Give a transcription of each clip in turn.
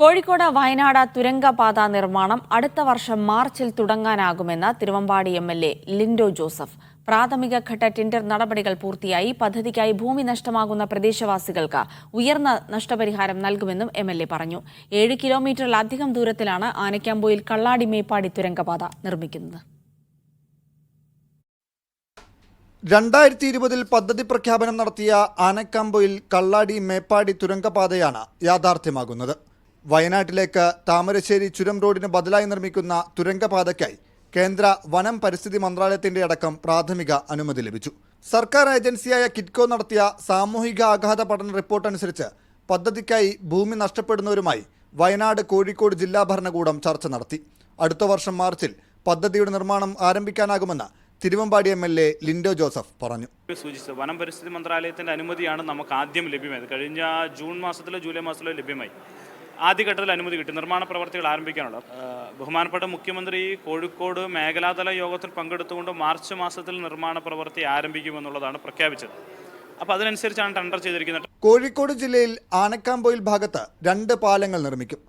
കോഴിക്കോട് വയനാട് തുരങ്കപാത നിർമ്മാണം അടുത്ത വർഷം മാർച്ചിൽ തുടങ്ങാനാകുമെന്ന് Thiruvambady M L A Lindo Joseph. പ്രാഥമിക ഘട്ട ടെൻഡർ നടപടികൾ പൂർത്തിയായി. പദ്ധതിക്കായി ഭൂമി നഷ്ടമാകുന്ന പ്രദേശവാസികൾക്ക് ഉയർന്ന നഷ്ടപരിഹാരം നൽകുമെന്നും എം എൽ എ പറഞ്ഞു. ഏഴ് കിലോമീറ്ററിലധികം ദൂരത്തിലാണ് ആനക്കാമ്പോയിൽ കള്ളാടി മേപ്പാടി തുരങ്കപാത നിർമ്മിക്കുന്നത്. രണ്ടായിരത്തി ഇരുപതിൽ പദ്ധതി പ്രഖ്യാപനം നടത്തിയ ആനക്കാമ്പോയിൽ കള്ളാടി മേപ്പാടി തുരങ്കപാതയാണ് യാഥാർത്ഥ്യമാകുന്നത്. വയനാട്ടിലേക്ക് താമരശ്ശേരി ചുരം റോഡിന് ബദലായി നിർമ്മിക്കുന്ന തുരങ്കപാതയ്ക്കായി കേന്ദ്ര വനം പരിസ്ഥിതി മന്ത്രാലയത്തിന്റെ അടക്കം പ്രാഥമിക അനുമതി ലഭിച്ചു. സർക്കാർ ഏജൻസിയായ കിറ്റ്കോ നടത്തിയ സാമൂഹിക ആഘാത പഠന റിപ്പോർട്ട് അനുസരിച്ച് പദ്ധതിക്കായി ഭൂമി നഷ്ടപ്പെടുന്നവരുമായി വയനാട് കോഴിക്കോട് ജില്ലാ ഭരണകൂടം ചർച്ച നടത്തി. അടുത്ത വർഷം മാർച്ചിൽ പദ്ധതിയുടെ നിർമ്മാണം ആരംഭിക്കാനാകുമെന്ന് Thiruvambady M L A Lindo Joseph പറഞ്ഞു. സൂചിച്ചത് വനം പരിസ്ഥിതി മന്ത്രാലയത്തിന്റെ അനുമതിയാണ് നമുക്ക് ആദ്യം ലഭ്യമായത്. കഴിഞ്ഞ ജൂൺ മാസത്തിലോ ജൂലൈ മാസത്തിലോ ലഭ്യമായി. ആദ്യഘട്ടത്തിൽ അനുമതി കിട്ടി നിർമ്മാണ പ്രവർത്തികൾ ആരംഭിക്കാനുള്ള. ബഹുമാനപ്പെട്ട മുഖ്യമന്ത്രി കോഴിക്കോട് മേഖലാതല യോഗത്തിൽ പങ്കെടുത്തുകൊണ്ട് മാർച്ച് മാസത്തിൽ നിർമ്മാണ പ്രവൃത്തി ആരംഭിക്കുമെന്നുള്ളതാണ് പ്രഖ്യാപിച്ചത്. അപ്പോൾ അതിനനുസരിച്ചാണ് ടെൻഡർ ചെയ്തിരിക്കുന്നത്. കോഴിക്കോട് ജില്ലയിൽ ആനക്കാമ്പൊയിൽ ഭാഗത്ത് രണ്ട് പാലങ്ങൾ നിർമ്മിക്കും.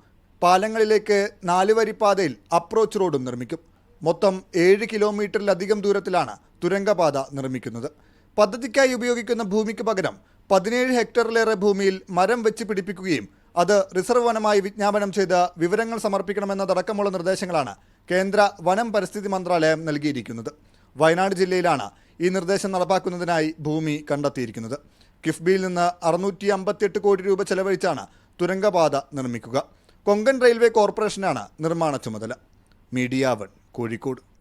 പാലങ്ങളിലേക്ക് നാലുവരിപ്പാതയിൽ അപ്രോച്ച് റോഡും നിർമ്മിക്കും. മൊത്തം ഏഴ് കിലോമീറ്ററിലധികം ദൂരത്തിലാണ് തുരങ്കപാത നിർമ്മിക്കുന്നത്. പദ്ധതിക്കായി ഉപയോഗിക്കുന്ന ഭൂമിക്ക് പകരം പതിനേഴ് ഹെക്ടറിലേറെ ഭൂമിയിൽ മരം വെച്ച് പിടിപ്പിക്കുകയും അത് റിസർവ് വനമായി വിജ്ഞാപനം ചെയ്ത് വിവരങ്ങൾ സമർപ്പിക്കണമെന്നതടക്കമുള്ള നിർദ്ദേശങ്ങളാണ് കേന്ദ്ര വനം പരിസ്ഥിതി മന്ത്രാലയം നൽകിയിരിക്കുന്നത്. വയനാട് ജില്ലയിലാണ് ഈ നിർദ്ദേശം നടപ്പാക്കുന്നതിനായി ഭൂമി കണ്ടെത്തിയിരിക്കുന്നത്. കിഫ്ബിയിൽ നിന്ന് അറുന്നൂറ്റി അമ്പത്തിയെട്ട് കോടി രൂപ ചെലവഴിച്ചാണ് തുരങ്കപാത നിർമ്മിക്കുക. കൊങ്കൺ റെയിൽവേ കോർപ്പറേഷനാണ് നിർമ്മാണ ചുമതല. Media one Kozhikode.